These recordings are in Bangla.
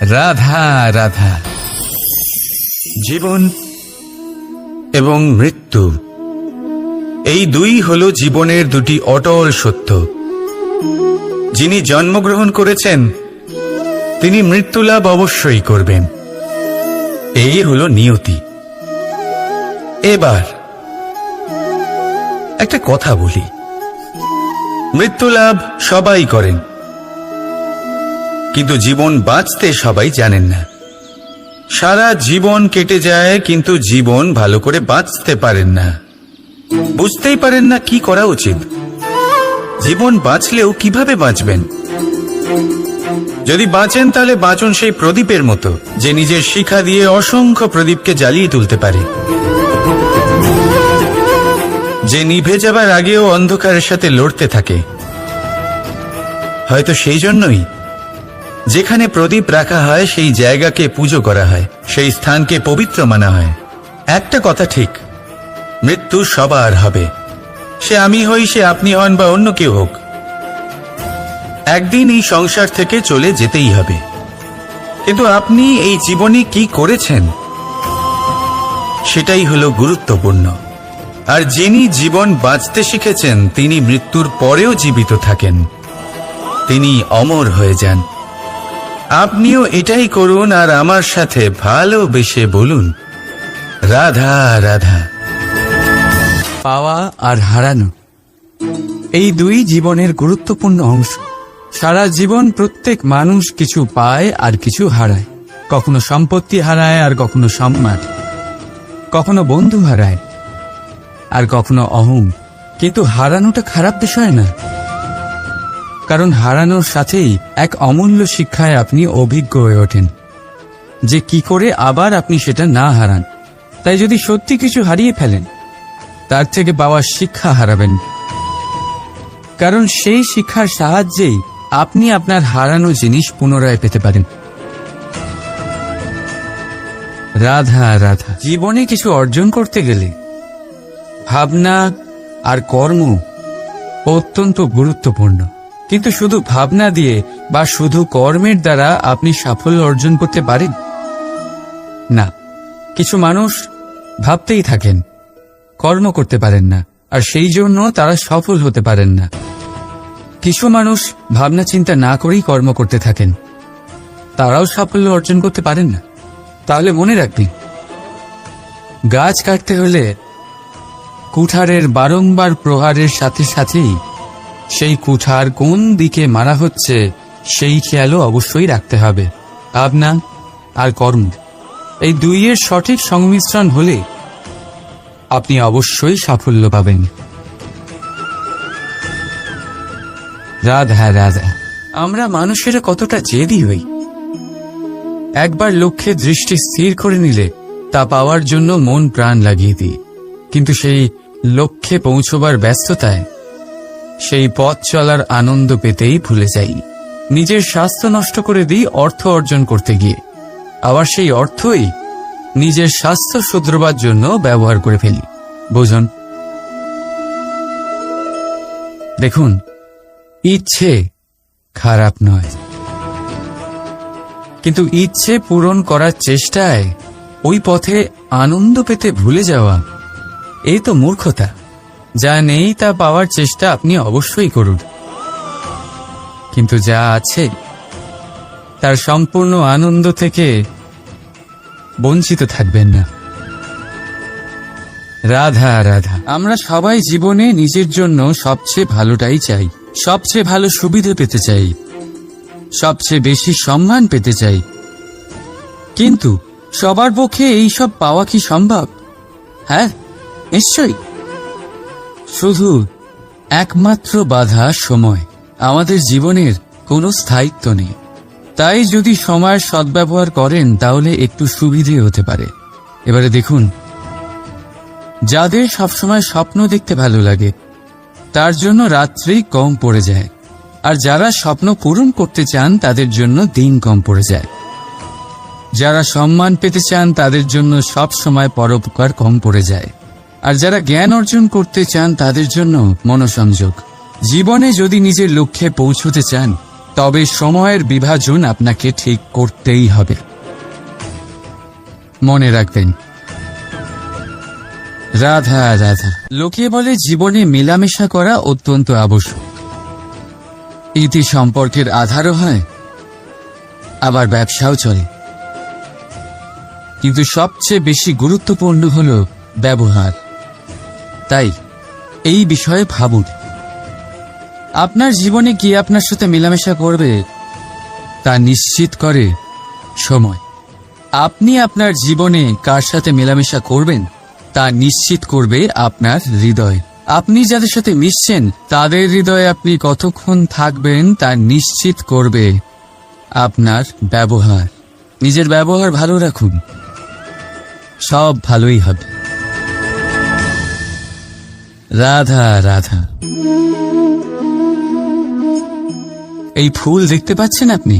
রাধা রাধা। জীবন এবং মৃত্যু। এই দুই হল জীবনের দুটি অটল সত্য। যিনি জন্মগ্রহণ করেছেন, তিনি মৃত্যু লাভ অবশ্যই করবেন। এই হল নিয়তি। এবার একটা কথা বলি। মৃত্যু লাভ সবাই করেন। কিন্তু জীবন বাঁচতে সবাই জানেন না। সারা জীবন কেটে যায়, কিন্তু জীবন ভালো করে বাঁচতে পারেন না। বুঝতেই পারেন না কি করা উচিত। জীবন বাঁচলেও কীভাবে বাঁচবেন? যদি বাঁচেন, তাহলে বাঁচুন সেই প্রদীপের মতো, যে নিজের শিখা দিয়ে অসংখ্য প্রদীপকে জ্বালিয়ে তুলতে পারে। যে নিভে যাবার আগেও অন্ধকারের সাথে লড়তে থাকে। হয়তো সেই জন্যই যেখানে প্রদীপ রাখা হয়, সেই জায়গাকে পুজো করা হয়, সেই স্থানকে পবিত্র মানা হয়। একটা কথা ঠিক, মৃত্যু সবার হবে। সে আমি হই, সে আপনি হন বা অন্য কেউ হোক। একদিন এই সংসার থেকে চলে যেতেই হবে। কিন্তু আপনি এই জীবনে কি করেছেন? সেটাই হলো গুরুত্বপূর্ণ। আর যিনি জীবন বাঁচতে শিখেছেন, তিনি মৃত্যুর পরেও জীবিত থাকেন। তিনি অমর হয়ে যান। আপনিও এটাই করুন আর আমার সাথে ভালোবেসে বলুন। রাধা রাধা। পাওয়া আর হারানো, এই দুই জীবনের গুরুত্বপূর্ণ অংশ। সারা জীবন প্রত্যেক মানুষ কিছু পায় আর কিছু হারায়। কখনো সম্পত্তি হারায় আর কখনো সম্মান। কখনো বন্ধু হারায় আর কখনো অহং। কিন্তু হারানোটা খারাপ বিষয় না। কারণ হারানোর সাথেই এক অমূল্য শিক্ষায় আপনি অভিজ্ঞ হয়ে ওঠেন। যে কি করে আবার আপনি সেটা না হারান, তাই যদি সত্যি কিছু হারিয়ে ফেলেন, তার থেকে পাওয়া শিক্ষা হারাবেন। কারণ সেই শিক্ষার সাহায্যেই আপনি আপনার হারানো জিনিস পুনরায় পেতে পারেন। রাধা রাধা। জীবনে কিছু অর্জন করতে গেলে ভাবনা আর কর্ম অত্যন্ত গুরুত্বপূর্ণ। কিন্তু শুধু ভাবনা দিয়ে বা শুধু কর্মের দ্বারা আপনি সাফল্য অর্জন করতে পারেন? না, কিছু মানুষ ভাবতেই থাকেন, কর্ম করতে পারেন না, আর সেই জন্য তারা সফল হতে পারেন না। কিছু মানুষ ভাবনা চিন্তা না করেই কর্ম করতে থাকেন, তারাও সাফল্য অর্জন করতে পারেন না। তাহলে মনে রাখবি গাছ কাটতে হলে কুঠারের বারংবার প্রহারের সাথে সাথেই সেই কুঠার কোন দিকে মারা হচ্ছে, সেই খেয়ালও অবশ্যই রাখতে হবে। ভাবনা আর কর্ম, এই দুইয়ের সঠিক সংমিশ্রণ হলে আপনি অবশ্যই সাফল্য পাবেন। রাধা রাধা, আমরা মানুষেরা কতটা জেদি হই। একবার লক্ষ্যে দৃষ্টি স্থির করে নিলে তা পাওয়ার জন্য মন প্রাণ লাগিয়ে দিই। কিন্তু সেই লক্ষ্যে পৌঁছবার ব্যস্ততায় সেই পথ চলার আনন্দ পেতেই ভুলে যাই। নিজের স্বাস্থ্য নষ্ট করে দিই অর্থ অর্জন করতে গিয়ে। আবার সেই অর্থই নিজের স্বাস্থ্য শুধরবার জন্য ব্যবহার করে ফেলি। বুঝুন? দেখুন, ইচ্ছে খারাপ নয়। কিন্তু ইচ্ছে পূরণ করার চেষ্টায় ওই পথে আনন্দ পেতে ভুলে যাওয়া, এই তো মূর্খতা। যা নেই তা পাওয়ার চেষ্টা আপনি অবশ্যই করুন। কিন্তু যা আছে, তার সম্পূর্ণ আনন্দ থেকে বঞ্চিত থাকবেন না। রাধা রাধা। আমরা সবাই জীবনে নিজের জন্য সবচেয়ে ভালোটাই চাই। সবচেয়ে ভালো সুবিধে পেতে চাই। সবচেয়ে বেশি সম্মান পেতে চাই। কিন্তু সবার পক্ষে এই সব পাওয়া কি সম্ভব? হ্যাঁ নিশ্চয়ই। শুধু একমাত্র বাধা সময়। আমাদের জীবনের কোনো স্থায়িত্ব নেই। তাই যদি সময়ের সদ্ব্যবহার করেন, তাহলে একটু সুবিধে হতে পারে। এবারে দেখুন। যাদের সবসময় স্বপ্ন দেখতে ভালো লাগে, তার জন্য রাত্রি কম পড়ে যায়। আর যারা স্বপ্ন পূরণ করতে চান, তাদের জন্য দিন কম পড়ে যায়। যারা সম্মান পেতে চান, তাদের জন্য সব সময় পরোপকার কম পড়ে যায়। আর যারা জ্ঞান অর্জন করতে চান তাদের জন্য মনোসংযোগ। জীবনে যদি নিজের লক্ষ্যে পৌঁছতে চান, তবে সময়ের বিভাজন আপনাকে ঠিক করতেই হবে। মনে রাখবেন। রাধা রাধা। লোকে বলে জীবনে মেলামেশা করা অত্যন্ত আবশ্যক। ইতি সম্পর্কের আধারও হয়। আবার ব্যবসাও চলে। কিন্তু সবচেয়ে বেশি গুরুত্বপূর্ণ হল ব্যবহার। তাই এই বিষয়ে ভাবুন। আপনার জীবনে কি আপনার সাথে মেলামেশা করবে, তা নিশ্চিত করে সময়। আপনি আপনার জীবনে কার সাথে মেলামেশা করবেন, তা নিশ্চিত করবে আপনার হৃদয়। আপনি যাদের সাথে মিশছেন, তাদের হৃদয়ে আপনি কতক্ষণ থাকবেন, তা নিশ্চিত করবে আপনার ব্যবহার। নিজের ব্যবহার ভালো রাখুন। সব ভালোই হবে। রাধা রাধা। এই ফুল দেখতে পাচ্ছেন আপনি?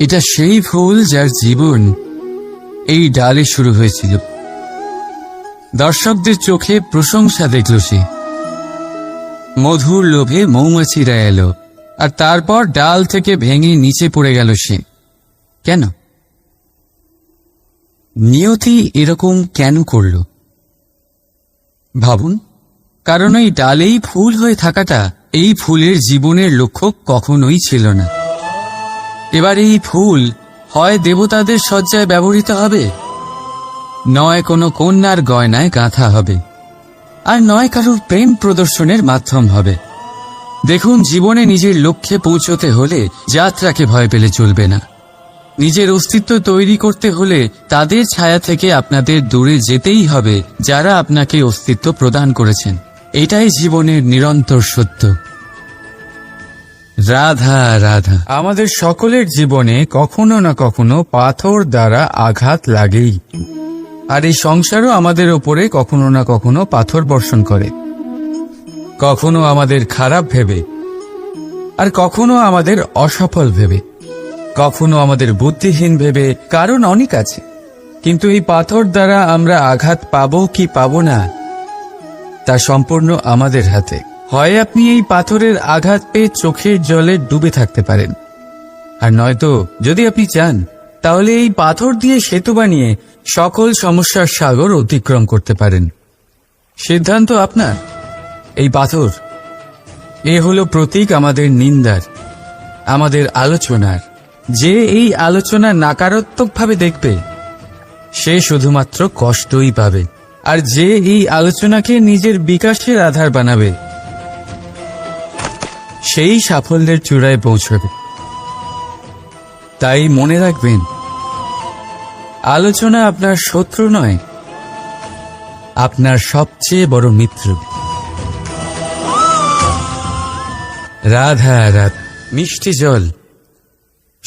এটা সেই ফুল যার জীবন এই ডালে শুরু হয়েছিল। দর্শকদের চোখে প্রশংসা দেখল সে। মধুর লোভে মৌমাছিরা এলো, আর তারপর ডাল থেকে ভেঙে নিচে পড়ে গেল সে। কেন? নিয়তি এরকম কেন করল? ভাবুন। কারণ এই ডালেই ফুল হয়ে থাকাটা এই ফুলের জীবনের লক্ষ্য কখনোই ছিল না। এবার এই ফুল হয় দেবতাদের শয্যায় ব্যবহৃত হবে? নয় কোনো কন্যার গয়নায় গাঁথা হবে। আর নয় কারোর প্রেম প্রদর্শনের মাধ্যম হবে। দেখুন, জীবনে নিজের লক্ষ্যে পৌঁছতে হলে যাত্রাকে ভয় পেলে চলবে না। নিজের অস্তিত্ব তৈরি করতে হলে তাদের ছায়া থেকে আপনাদের দূরে যেতেই হবে, যারা আপনাকে অস্তিত্ব প্রদান করেছেন। এটাই জীবনের নিরন্তর সত্য। রাধা রাধা। আমাদের সকলের জীবনে কখনো না কখনো পাথর দ্বারা আঘাত লাগেই। আর এই সংসারও আমাদের ওপরে কখনো না কখনো পাথর বর্ষণ করে। কখনো আমাদের খারাপ ভেবে, আর কখনো আমাদের অসফল ভেবে। কখনো আমাদের বুদ্ধিহীন ভেবে কারণ অনেক আছে। কিন্তু এই পাথর দ্বারা আমরা আঘাত পাবো কি পাবো না, তা সম্পূর্ণ আমাদের হাতে। হয় আপনি এই পাথরের আঘাত পেয়ে চোখের জলে ডুবে থাকতে পারেন। আর নয়তো যদি আপনি চান, তাহলে এই পাথর দিয়ে সেতু বানিয়ে সকল সমস্যার সাগর অতিক্রম করতে পারেন। সিদ্ধান্ত আপনার। এই পাথর, এ হলো প্রতীক আমাদের নিন্দার, আমাদের আলোচনার। যে এই আলোচনা নাকারাত্মকভাবে দেখবে, সে শুধুমাত্র কষ্টই পাবে। আর যে এই আলোচনাকে নিজের বিকাশের আধার বানাবে, সেই সাফল্যের চূড়ায় পৌঁছবে। তাই মনে রাখবেন, আলোচনা আপনার শত্রু নয়, আপনার সবচেয়ে বড় মিত্র। রাধা রাধা, মিষ্টি জল।